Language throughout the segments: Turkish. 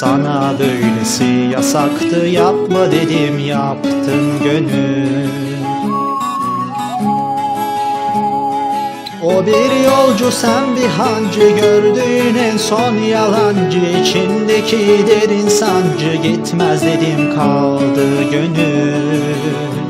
Sana böylesi yasaktı yapma dedim yaptın gönül. O bir yolcu sen bir hancı gördüğün en son yalancı içindeki derin sancı gitmez dedim kaldı gönül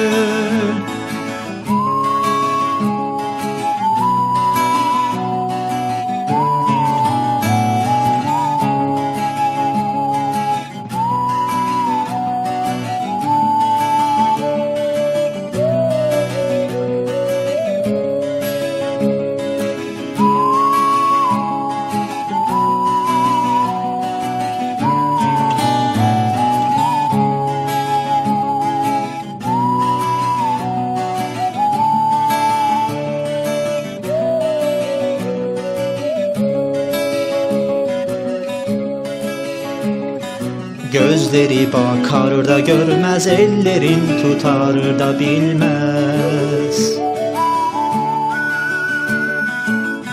Gözleri bakar da görmez Ellerin tutar da bilmez.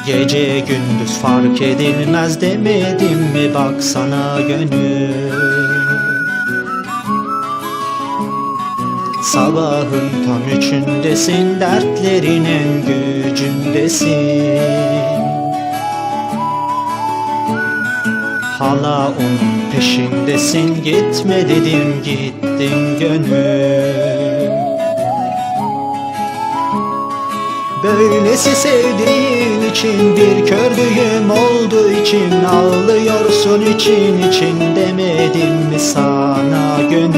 Gece gündüz fark edilmez demedim mi? Baksana gönül. Sabahın tam üçündesin dertlerin en gücündesin Hala onun peşindesin. Gitme dedim gittin gönül. Böylesi sevdiğin için bir kördüğüm olduğu için. Ağlıyorsun için için demedim mi sana gönül